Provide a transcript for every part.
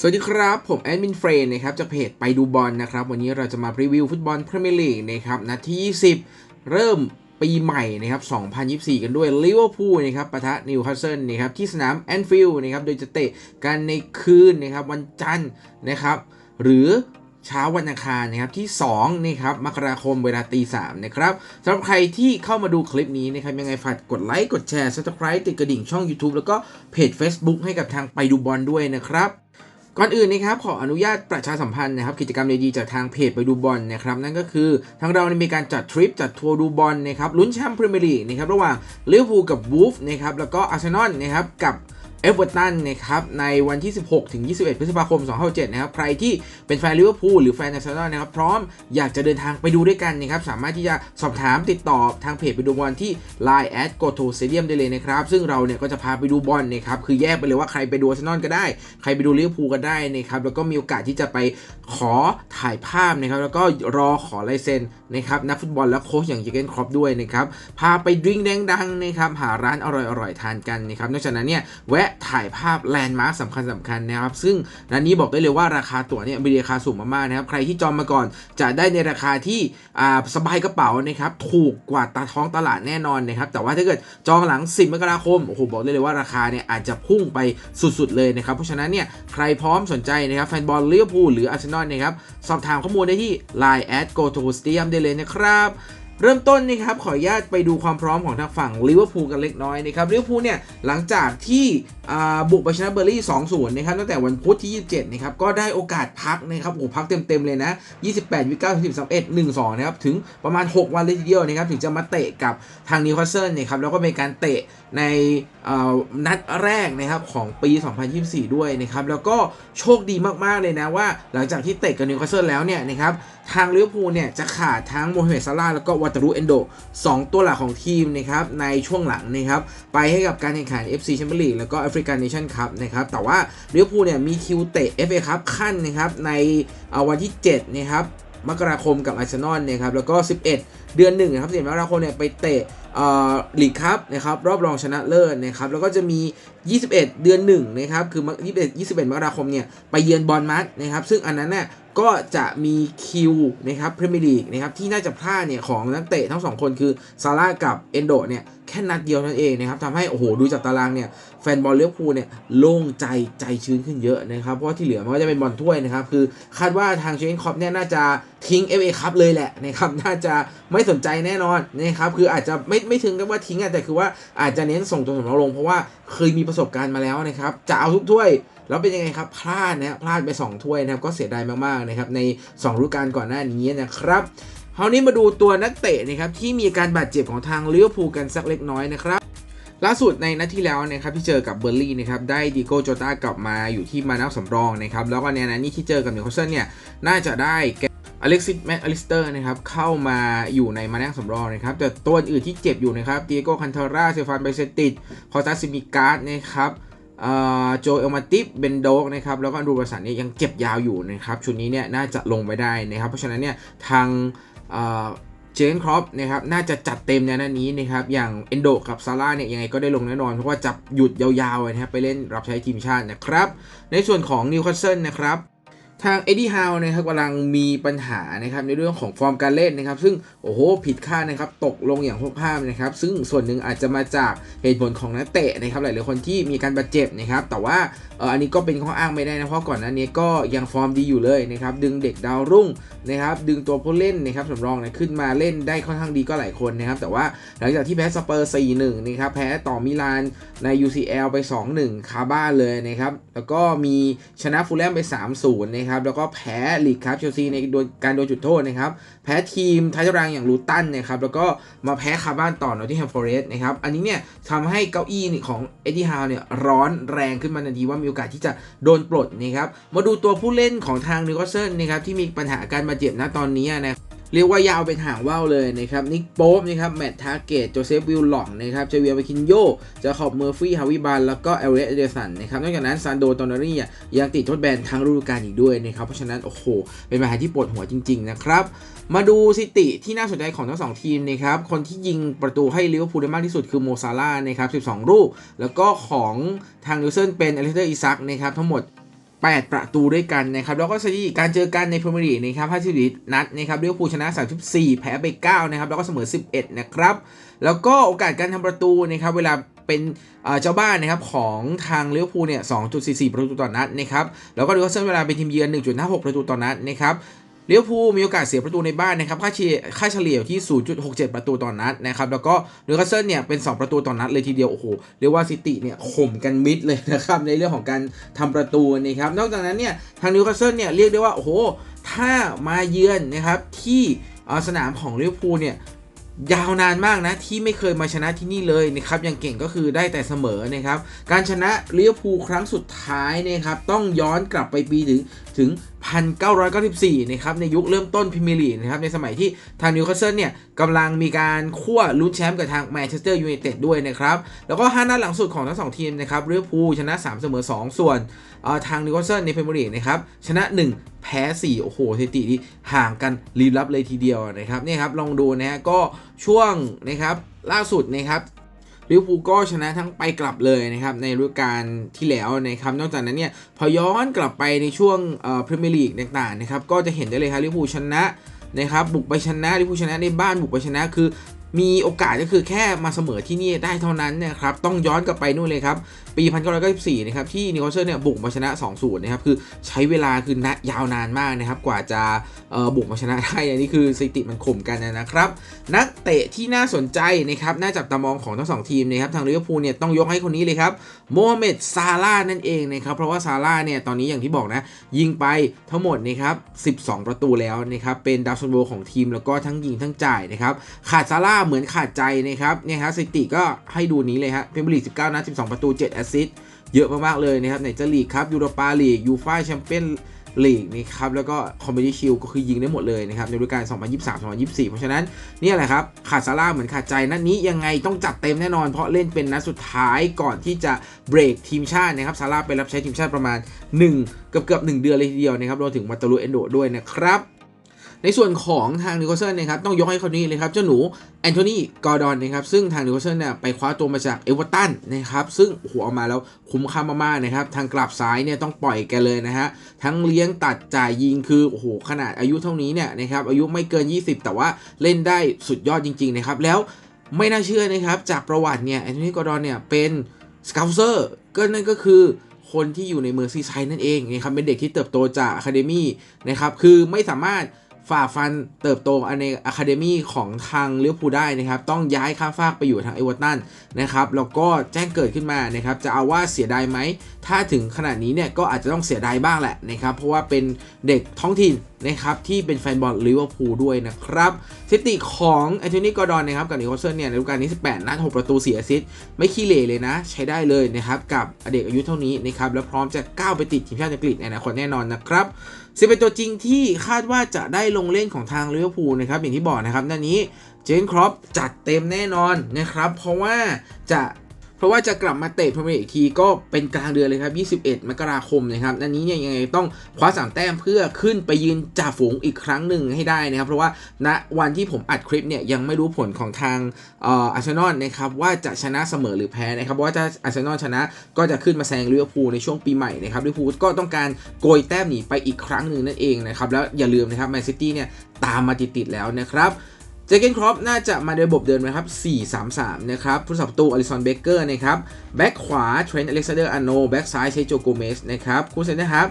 สวัสดีครับ ผมแอดมินเฟรนนะครับจากเพจไปดูบอลนะครับ วันนี้เราจะมารีวิวฟุตบอลพรีเมียร์ลีกนะครับนัดที่ 20 เริ่มปีใหม่นะครับ 2024 กันด้วยลิเวอร์พูลนะครับปะทะนิวคาสเซิลนะครับที่สนามแอนฟิลด์นะครับโดยจะเตะกันในคืนนะครับวันจันทร์นะครับหรือเช้าวันอังคารนะครับที่2นะครับมกราคมเวลาตีสามนะครับสำหรับใครที่เข้ามาดูคลิปนี้นะครับยังไงฝากกดไลค์กดแชร์ subscribe ติดกระดิ่งช่อง YouTube แล้วก็เพจ Facebook ให้กับทางไปดูบอลด้วยนะครับ ก่อนอื่นนะครับขออนุญาตประชาสัมพันธ์นะครับกิจกรรมดีๆจากทางเพจไปดูบอลนะครับนั่นก็คือทางเราเนี่ยมีการจัดทริปจัดทัวร์ดูบอลนะครับลุ้นแชมป์พรีเมียร์ลีกนะครับระหว่างลิเวอร์พูลกับวูฟนะครับแล้วก็อาร์เซนอลนะครับกับ เอเวอร์ตันนะครับในวันที่ 16 ถึง 21 พฤษภาคม2067นะครับ ใครที่เป็นแฟนลิเวอร์พูลหรือแฟนอาร์เซนอลนะครับ พร้อมอยากจะเดินทางไปดูด้วยกันนะครับ สามารถที่จะสอบถามติดต่อทางเพจไปดูบอลที่ Line at go to stadium ได้เลยนะครับ ซึ่งเราเนี่ยก็จะพาไปดูบอลนะครับ คือแยกไปเลยว่าใครไปดูอาร์เซนอลก็ได้ ใครไปดูลิเวอร์พูลก็ได้นะครับ แล้วก็มีโอกาสที่จะไปขอถ่ายภาพนะครับ แล้วก็รอขอลายเซ็นนะครับนักฟุตบอลและโค้ชอย่างเจเกนครอปด้วยนะครับ พาไปดื่มแดงดังนะครับ หาร้านอร่อยๆทานกันนะครับ นอกจากนั้นเนี่ยแวะถ่ายภาพแลนด์มาร์คสำคัญสำคัญนะครับ ซึ่งนันนี้บอกได้เลยว่าราคาตั๋วเนี่ยมีราคาสูงมากๆนะครับ ใครที่จองมาก่อนจะได้ในราคาที่สบายกระเป๋านะครับ ถูกกว่าตาท้องตลาดแน่นอนนะครับ แต่ว่าถ้าเกิดจองหลัง 10 มกราคม โอ้โห บอกได้เลยว่าราคาเนี่ยอาจจะพุ่งไปสุดๆเลยนะครับ เพราะฉะนั้นเนี่ยใครพร้อมสนใจนะครับแฟนบอลลิเวอร์พูลหรืออาร์เซนอลนะครับ สอบถามข้อมูลได้ที่ Line at go to stadium ได้เลยนะครับ เริ่มต้นนะครับขออนุญาตไปดูความพร้อมของทางฝั่งลิเวอร์พูลกันเล็กน้อยนะครับลิเวอร์พูลเนี่ยหลังจากที่บุกไปชนะเบอร์ลี่2-0นะครับตั้งแต่วันพุธที่ 27นะครับก็ได้โอกาสพักนะครับโอ้พักเต็มๆเลยนะ 28วิ9 10 31 1-2นะครับถึงประมาณ 6 วันเลยทีเดียวนะครับถึงจะมาเตะกับทางนิวคาสเซิลนะครับแล้วก็เป็นการเตะในนัดแรกนะครับของปี 2024 ด้วยนะครับ แล้วก็โชคดีมาก ๆ เลยนะว่า หลังจากที่เตะกับนิวคาสเซิลแล้วเนี่ยนะครับทางลิเวอร์พูลเนี่ยจะขาดทั้งโมฮัมเหม็ดซาลาแล้วก็วัตารุเอนโด2ตัวหลักของทีมนะครับในช่วงหลังนะครับไปให้กับการแข่งขัน FC Champions League แล้วก็ African Nation Cup นะครับแต่ว่าลิเวอร์พูลเนี่ยมีคิวเตะ FA Cup ขั้นนะครับในวันที่7นะครับมกราคมกับอาร์เซนอลนะครับแล้วก็ 11 เดือนหนึ่งนะครับ11มกราคมเนี่ยไปเตะ ลีกครับนะครับรอบรองชนะเลิศนะครับแล้วก็จะมี 21 เดือนหนึ่งนะครับคือ21 21มกราคมเนี่ยไปเยือนบอลมัดนะครับซึ่งอันนั้นเนี่ยก็จะมีคิวนะครับพรีเมียร์ลีกนะครับที่น่าจะพลาดเนี่ยของนักเตะทั้งสองคนคือซาร่ากับเอนโดเนี่ยแค่นัดเดียวนั่นเองนะครับทำให้โอ้โหดูจากตารางเนี่ยแฟนบอลเลี้ยวภูเนี่ยโล่งใจใจชื้นขึ้นเยอะนะครับเพราะที่เหลือมันก็จะเป็นบอลถ้วยนะครับคือคาดว่าทางเชนคอปเนี่ยน่าจะทิ้ง FA คัพเลยแหละนะครับน่าจะไม่สนใจแน่นอนนะครับคืออาจจะไม่ไม่ถึงกับว่าทิ้งอะแต่คือว่าอาจจะเน้นส่งตัวสำรองลงเพราะว่าเคยมีประสบการณ์มาแล้วนะครับจะเอาทุกถ้วย แล้วเป็นยังไงครับพลาดนะพลาดไป 2 ถ้วยนะครับก็เสียดายมากๆนะครับใน2ฤดูกาลก่อนหน้านี้นะครับคราวนี้มาดูตัวนักเตะนะครับที่มีการบาดเจ็บของทางลิเวอร์พูลกันสักเล็กน้อยนะครับล่าสุดในนัดที่แล้วนะครับที่เจอกับเบอร์ลี่นะครับได้ดิโก้โจตากลับมาอยู่ที่มานักสำรองนะครับแล้วก็ในนัดนี้ที่เจอกับนิวคาสเซิลเนี่ยน่าจะได้แกอเล็กซิสแมคอลิสเตอร์นะครับเข้ามาอยู่ในมานักสำรองนะครับแต่ตัวอื่นที่เจ็บอยู่นะครับดิโก้คันเทราเซฟานไบเซติดคอสตาซิมิการ์ดนะครับ โจเอลมาติฟเบนโดกนะครับแล้วก็ดูบาสันเนี่ยยังเก็บยาวอยู่นะครับชุดนี้เนี่ยน่าจะลงไปได้นะครับเพราะฉะนั้นเนี่ยทางเจนครอปนะครับน่าจะจัดเต็มในนัดนี้นะครับอย่างเอนโดกับซาร่าเนี่ยยังไงก็ได้ลงแน่นอน เพราะว่าจับหยุดยาวๆนะครับไปเล่นรับใช้ทีมชาตินะครับ ในส่วนของนิวคาสเซิลนะครับ ทางเอ็ดดี้ฮาวนะครับกำลังมีปัญหานะครับในเรื่องของฟอร์มการเล่นนะครับ ซึ่งโอ้โหผิดคาดนะครับตกลงอย่างพวกภาพนะครับ ซึ่งส่วนหนึ่งอาจจะมาจากเหตุผลของนักเตะนะครับหลายๆคนที่มีการบาดเจ็บนะครับ แต่ว่าเอออันนี้ก็เป็นข้ออ้างไม่ได้นะเพราะก่อนหน้านี้ก็ยังฟอร์มดีอยู่เลยนะครับ ดึงเด็กดาวรุ่ง นะครับดึงตัวผู้เล่นนะครับสำรองนี่ยขึ้นมาเล่นได้ค่อนข้างดีก็หลายคนนะครับแต่ว่าหลังจากที่แพ้สเปอร์4-1นะครับแพ้ต่อมิลานใน UCL ไป 2-1 คาบ้าเลยนะครับแล้วก็มีชนะฟูลแลมไป 3-0นะครับแล้วก็แพ้ลีกครับเชลซีในโดนการโดนจุดโทษนะครับแพ้ทีมท้ายตารางอย่างลูตันนะครับแล้วก็มาแพ้คาบ้านต่อนอตติแฮมฟอร์เรสต์นะครับอันนี้เนี่ยทำให้เก้าอี้ของเอ็ดดี้ฮาวเนี่ยร้อนแรงขึ้นมาทันทีว่ามีโอกาสที่จะโดนปลดนะครับมาดูตัวผู้เล่นของทางนิวคาสเซิลนะครับที่มีปัญหาการบาเจ็บณตอนนี้นะเรียกว่ายาวเป็นหางว่าวเลยนะครับนิกโป๊ปนะครับแมตต์ทาร์เกตโจเซฟวิลล็อกนะครับเจเวียร์ไปคินโยจะขอบเมอร์ฟี่ฮาวิบันแล้วก็เอลเลสเดสันนะครับนอกจากนั้นซานโดตอนนารียังติดโทษแบนทั้งฤดูกาลอีกด้วยนะครับเพราะฉะนั้น โอ้โห เป็นปัญหาที่ปวดหัวจริง ๆ นะครับ มาดูสถิติที่น่าสนใจของทั้งสองทีมนะครับคนที่ยิงประตูให้ลิเวอร์พูลได้มากที่สุดคือโมซาร่านะครับ12 ลูกแล้วก็ของทางนิวเซิลเป็นอเลสเตอร์อิซักนะครับทั้งหมด 8 ประตูด้วยกันนะครับ แล้วก็สถิติการเจอกันในพรีเมียร์ลีกนะครับ51นัดนะครับลิเวอร์พูลชนะ 34 แพ้ไป 9 นะครับ แล้วก็เสมอ 11 นะครับ แล้วก็โอกาสการทำประตูนะครับ เวลาเป็นเจ้าบ้านนะครับของทางเลี้ยวภูเนี่ย 2.44 ประตูต่อนัดนะครับ แล้วก็ดูว่าเส้นเวลาเป็นทีมเยือน 1.56 ประตูต่อนัดนะครับ ลิเวอร์พูมีโอกาสเสียประตูในบ้านนะครับค่าเฉลี่ยค่าเฉลี่ยที่ 0.67 ประตูต่อนนัดนะครับแล้วก็นิวคาสเซิลเนี่ยเป็น 2 ประตูต่อนนัดเลยทีเดียวโอ้โหเรียกว่าซิตี้เนี่ยข่มกันมิดเลยนะครับในเรื่องของการทำประตูนะครับนอกจากนั้นเนี่ยทางนิวคาสเซิลเนี่ยเรียกได้ว่าโอ้โหถ้ามาเยือนนะครับที่สนามของลิเวอร์พูเนี่ยยาวนานมากนะ ที่ไม่เคยมาชนะที่นี่เลยนะครับอย่างเก่งก็คือได้แต่เสมอนะครับการชนะลิเวอร์พูครั้งสุดท้ายนะครับต้องย้อนกลับไปปีถึงถึง1994 นะครับ ในยุคเริ่มต้นพรีเมียร์ลีกนะครับ ในสมัยที่ทางนิวคาสเซิลเนี่ยกำลังมีการคั่วลุ้นแชมป์กับทางแมนเชสเตอร์ยูไนเต็ดด้วยนะครับ แล้วก็ 5 นัดหลังสุดของทั้ง 2 ทีมนะครับเวอร์พูชนะ 3 เสมอ 2 ส่วนทางนิวคาสเซิลในพรีเมียร์ลีกนะครับ ชนะ 1 แพ้ 4 โอ้โหสถิติที่ห่างกันรีบลับเลยทีเดียวนะครับนี่ครับลองดูนะฮะก็ช่วงนะครับล่าสุดนะครับ ลิเวอร์พูลก็ชนะทั้งไปกลับเลยนะครับในฤดูกาลที่แล้วนะครับนอกจากนั้นเนี่ยพอย้อนกลับไปในช่วงพรีเมียร์ลีกต่างๆนะครับก็จะเห็นได้เลยครับลิเวอร์พูลชนะนะครับบุกไปชนะลิเวอร์พูลชนะในบ้านบุกไปชนะคือ มีโอกาสก็คือแค่มาเสมอที่นี่ได้เท่านั้นนะครับต้องย้อนกลับไปนู่นเลยครับ ปี 1994 นะครับ ที่นิโคลเซอร์เนี่ยบุกมาชนะ 2-0 นะครับ คือใช้เวลาคือนะยาวนานมากนะครับ กว่าจะบุกมาชนะได้อันนี้คือสถิติมันข่มกันนะครับ นักเตะที่น่าสนใจนะครับน่าจับตามองของทั้งสองทีมนะครับทางลิเวอร์พูลเนี่ยต้องยกให้คนนี้เลยครับโมฮัมเหม็ดซาร่านั่นเองนะครับเพราะว่าซาร่าเนี่ยตอนนี้อย่างที่บอกนะ ยิงไปทั้งหมดนะครับ12 ประตูแล้วนะครับเป็นดาวซันโวของทีมแล้วก็ทั้งยิงทั้งจ่ายนะครับขาดซาร่าเหมือนขาดใจนะครับเนี่ยครับสถิติก็ให้ดูนี้เลยฮะเพรเมียร์ลีก19นัด12 ประตู 7 แอสซิสต์เยอะมาก ๆ เลยนะครับในเจลีกครับยูโรปาลีกยูฟ่าแชมเปี้ยนลีกนะครับแล้วก็คอมเมดี้ชิลก็คือยิงได้หมดเลยนะครับในฤดูกาล 2023-2024 เพราะฉะนั้นนี่แหละครับ ขาดซาร่าเหมือนขาดใจนัดนี้ยังไงต้องจัดเต็มแน่นอน เพราะเล่นเป็นนัดสุดท้ายก่อนที่จะเบรกทีมชาตินะครับซาร่าไปรับใช้ทีมชาติประมาณ 1 เกือบเกือบ1เดือนเลยทีเดียวนะครับรวมถึงมาตาลูเอนโดด้วยนะครับ ในส่วนของทางนิโคลเซนนะครับต้องยกให้คนนี้เลยครับเจ้าหนูแอนโทนีกอร์ดอนนะครับซึ่งทางนิโคลเซนเนี่ยไปคว้าตัวมาจากเอเวอร์ตันนะครับซึ่งหัวออกมาแล้วคุ้มค่ามากๆนะครับทางกลับซ้ายเนี่ยต้องปล่อยแกเลยนะฮะทั้งเลี้ยงตัดจ่ายยิงคือโอ้โหขนาดอายุเท่านี้เนี่ยนะครับอายุไม่เกิน 20 แต่ว่าเล่นได้สุดยอดจริงๆนะครับแล้วไม่น่าเชื่อนะครับจากประวัติเนี่ยแอนโทนีกอร์ดอนเนี่ยเป็นสกาวเซอร์ก็นั่นก็คือคนที่อยู่ในเมืองซีไซด์นั่นเองนะครับเป็นเด็กที่เติบโตจากอะคาเดมี่นะครับคือไม่สามารถ ฝ่าฟันเติบโตในอะคาเดมี่ของทางเลี้ยวภูได้นะครับต้องย้ายข้ามฟากไปอยู่ทางเอเวอร์ตันนะครับแล้วก็แจ้งเกิดขึ้นมานะครับจะเอาว่าเสียดายไหม ถ้าถึงขนาดนี้เนี่ยก็อาจจะต้องเสียดายบ้างแหละนะครับเพราะว่าเป็นเด็กท้องถิ่นนะครับที่เป็นแฟนบอลลิเวอร์พูลด้วยนะครับสถิติของแอนโทนีกอร์ดอนนะครับกับนิโคลเซนเนี่ยในฤดูกาลนี้18นัด6ประตู4แอสซิสต์ไม่ขี้เหร่เลยนะ ใช้ได้เลยนะครับกับเด็กอายุเท่านี้นะครับแล้วพร้อมจะก้าวไปติดทีมชาติอังกฤษในอนาคตแน่นอนนะครับสิเป็นตัวจริงที่คาดว่าจะได้ลงเล่นของทางลิเวอร์พูลนะครับอย่างที่บอกนะครับด้านนี้เจนครอปจัดเต็มแน่นอนนะครับ เพราะว่าจะ เพราะว่าจะกลับมาเตะพรีเมียร์อีกทีก็เป็นกลางเดือนเลยครับ 21 มกราคมนะครับอันนี้เนี่ยยังไงต้องคว้า 3 แต้มเพื่อขึ้นไปยืนจ่าฝูงอีกครั้งหนึ่งให้ได้นะครับ เพราะว่าณวันที่ผมอัดคลิปเนี่ยยังไม่รู้ผลของทางอาร์เซนอลนะครับว่าจะชนะเสมอหรือแพ้นะครับเพราะว่าถ้าอาร์เซนอลชนะก็จะขึ้นมาแซงลิเวอร์พูลในช่วงปีใหม่นะครับลิเวอร์พูลก็ต้องการโกยแต้มหนีไปอีกครั้งหนึ่งนั่นเองนะครับแล้วอย่าลืมนะครับแมนซิตี้เนี่ยตามมาติดๆแล้วนะครับ เจเกนครอปน่าจะมาในระบบเดิมนะครับ 4-3-3 นะครับผู้สับตูอลิซอนเบเกอร์นะครับ แบ็กขวาเทรนต์อเล็กซานเดอร์อาโนแบ็กซ้ายใช้โจโกเมสนะครับ คู่เซนเตอร์ฮับ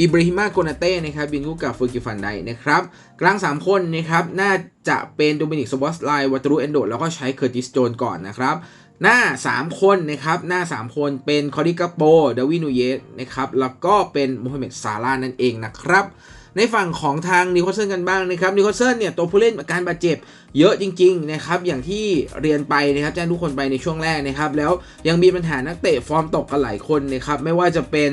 อิบราฮิมาโกนาเต้นะครับบินคู่กับฟูกิฟันไดนะครับ กลาง 3 คนนะครับ น่าจะเป็นโดมินิกสวอสไลวัตรูเอนโดแล้วก็ใช้เคอร์ติสโจนก่อนนะครับหน้า 3 คนนะครับหน้า 3 คนเป็นคอริกาโปดาวินูเยสนะครับแล้วก็เป็นโมฮัมเหม็ดซาลานั่นเองนะครับ ในฝั่งของทางนิโคลเซนกันบ้างนะครับนิโคลเซนเนี่ยตัวผู้เล่นอาการบาดเจ็บเยอะจริงๆนะครับอย่างที่เรียนไปนะครับแจ้งทุกคนไปในช่วงแรกนะครับแล้วยังมีปัญหานักเตะฟอร์มตกกันหลายคนนะครับไม่ว่าจะเป็น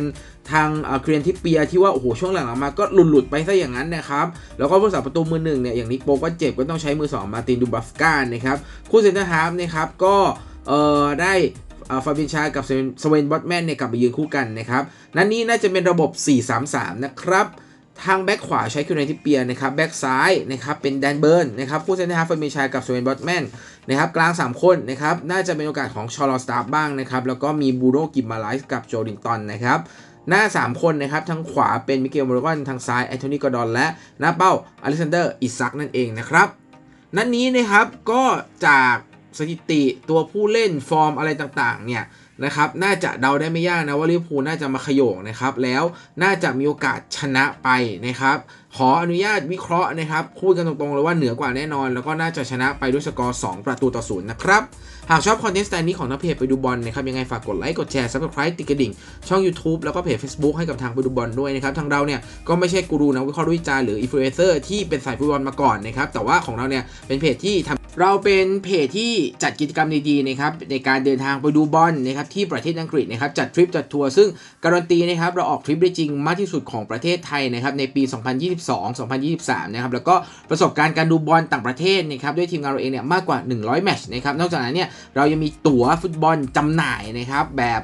ทางเกรียนทิปเปียที่ว่าโอ้โหช่วงหลังมาก็หลุดๆไปซะอย่างนั้นนะครับแล้วก็ผู้สาประตูมือหนึ่งเนี่ยอย่างนิโปก็เจ็บก็ต้องใช้มือสองมาตินดูบัฟกานนะครับคู่เซนเตอร์ฮาร์ฟนะครับก็เอ่อได้ฟาบินชากับสเวนบอตแมนเนี่ยกลับไปยืนคู่กันนะครับ นั่นนี่น่าจะเป็นระบบ 4-3-3 นะครับ ทางแบ็กขวาใช้คิวเนติเปียนะครับแบ็กซ้ายนะครับเป็นแดนเบิร์นนะครับคู่เซนเตอร์ฮาร์ฟเฟอร์มิชายกับสเวนบอตแมนนะครับกลาง 3 คนนะครับน่าจะเป็นโอกาสของชอร์ลสตาร์บ้างนะครับแล้วก็มีบูโรกิมมาไลส์กับโจดิงตันนะครับหน้า 3 คนนะครับทางขวาเป็นมิเกลโมโรกอนทางซ้ายแอนโทนีกอร์ดอนและหน้าเป้าอเล็กซานเดอร์อิซักนั่นเองนะครับนัดนนี้นะครับก็จากสถิติตัวผู้เล่นฟอร์มอะไรต่างๆเนี่ย นะครับน่าจะเดาได้ไม่ยากนะว่าลิเวอร์พูลน่าจะมาขยงนะครับแล้วน่าจะมีโอกาสชนะไปนะครับ ขออนุญาตวิเคราะห์นะครับพูดกันตรงๆเลยว่าเหนือกว่าแน่นอน แล้วก็น่าจะชนะไปด้วยสกอร์2ประตูต่อศูนย์นะครับ หากชอบคอนเทนต์สไตล์นี้ของนักเพจไปดูบอลนะครับ ยังไงฝากกดไลค์กดแชร์ subscribe ติดกระดิ่ง ช่อง YouTube แล้วก็เพจ Facebook ให้กับทางไปดูบอลด้วยนะครับ ทางเราเนี่ย ก็ไม่ใช่กูรูนักวิเคราะห์วิจารณ์หรืออินฟลูเอนเซอร์ที่เป็นสายฟุตบอลมาก่อนนะครับแต่ว่าของเราเนี่ยเป็นเพจที่ทำเราเป็นเพจที่จัดกิจกรรมดีๆนะครับในการเดินทางไปดูบอลนะครับที่ประเทศอังกฤษนะครับจัดทริปจัดทัวร์ซึ่งการันตีนะครับเราออกทริปได้จริงมากที่สุดของประเทศไทยนะครับในปี2022-2023 นะครับ แล้วก็ประสบการณ์การดูบอลต่างประเทศนะครับด้วยทีมงานเราเองเนี่ยมากกว่า 100 แมตช์นะครับ นอกจากนั้นเนี่ยเรายังมีตั๋วฟุตบอลจำหน่ายนะครับแบบ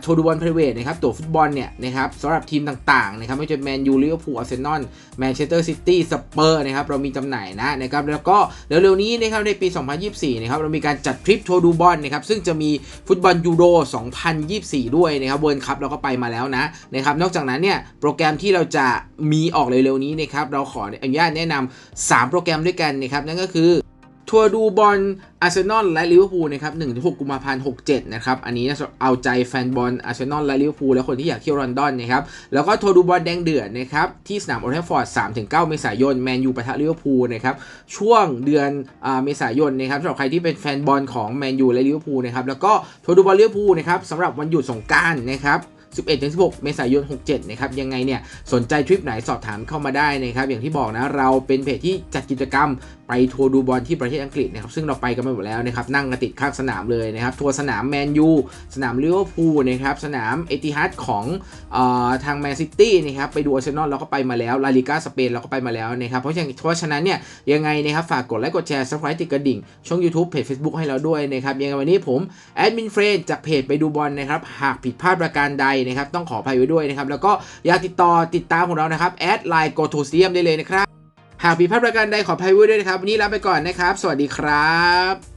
โชว์ดูบอลเพรเวทนะครับตั๋วฟุตบอลเนี่ยนะครับสำหรับทีมต่างๆนะครับไม่ว่าจะแมนยูลิเวอร์พูลอาร์เซนอลแมนเชสเตอร์ซิตี้สเปอร์นะครับเรามีจำหน่ายนะนะครับแล้วก็เร็วๆนี้นะครับในปี 2024 นะครับเรามีการจัดทริปโชว์ดูบอลนะครับซึ่งจะมีฟุตบอลยูโร 2024 ด้วยนะครับเวิร์คัพเราก็ไปมาแล้วนะนะครับนอกจากนั้นเนี่ยโปรแกรมที่เราจะ มีออกเร็วๆนี้นะครับเราขออนุญาตแนะนำ3โปรแกรมด้วยกันนะครับนั่นก็คือทัวร์ดูบอลอาร์เซนอลและลิเวอร์พูลนะครับ1-6กุมภาพันธ์67 นะครับ อันนี้เอาใจแฟนบอลอาร์เซนอลและลิเวอร์พูลและคนที่อยากเที่ยวลอนดอนนะครับ แล้วก็ทัวร์ดูบอลแดงเดือดนะครับ ที่สนามโอลด์แทฟฟอร์ด3-9เมษายน แมนยูปะทะลิเวอร์พูลนะครับ ช่วงเดือนเมษายนนะครับสำหรับใครที่เป็นแฟนบอลของแมนยูและลิเวอร์พูลนะครับ แล้วก็ทัวร์ดูบอลลิเวอร์พูลนะครับสำหรับวันหยุดสงกรารนะครับ 11-16 เมษายน 67 นะครับ ยังไงเนี่ย สนใจทริปไหนสอบถามเข้ามาได้นะครับ อย่างที่บอกนะ เราเป็นเพจที่จัดกิจกรรมไปทัวร์ดูบอลที่ประเทศอังกฤษนะครับ ซึ่งเราไปกันมาหมดแล้วนะครับ นั่งกันติดข้างสนามเลยนะครับ ทัวร์สนามแมนยู สนามลิเวอร์พูลนะครับ สนามเอติฮัดของออทางแมนซิตี้นะครับ ไปดูอาร์เซนอลเราก็ไปมาแล้ว ลาลิก้าสเปนเราก็ไปมาแล้วนะครับ เพราะฉะนั้นเพราะฉะนั้นเนี่ย ยังไงนะครับ ฝากกดไลค์ กดแชร์ subscribe ติดกระดิ่ง ช่อง YouTube เพจ Facebook ให้เราด้วยนะครับ ยังไงวันนี้ผมแอดมินเฟรนจากเพจไปดูบอลนะครับ หากผิดพลาดประการใดนะครับต้องขออภัยไว้ด้วยนะครับแล้วก็อยากติดต่อติดตามของเรานะครับแอดไลน์โกทูเซียมได้เลยนะครับหากผิดพลาดประการใดขออภัยไว้ด้วยนะครับวันนี้ลาไปก่อนนะครับ สวัสดีครับ